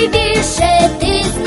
більше ти знаєш.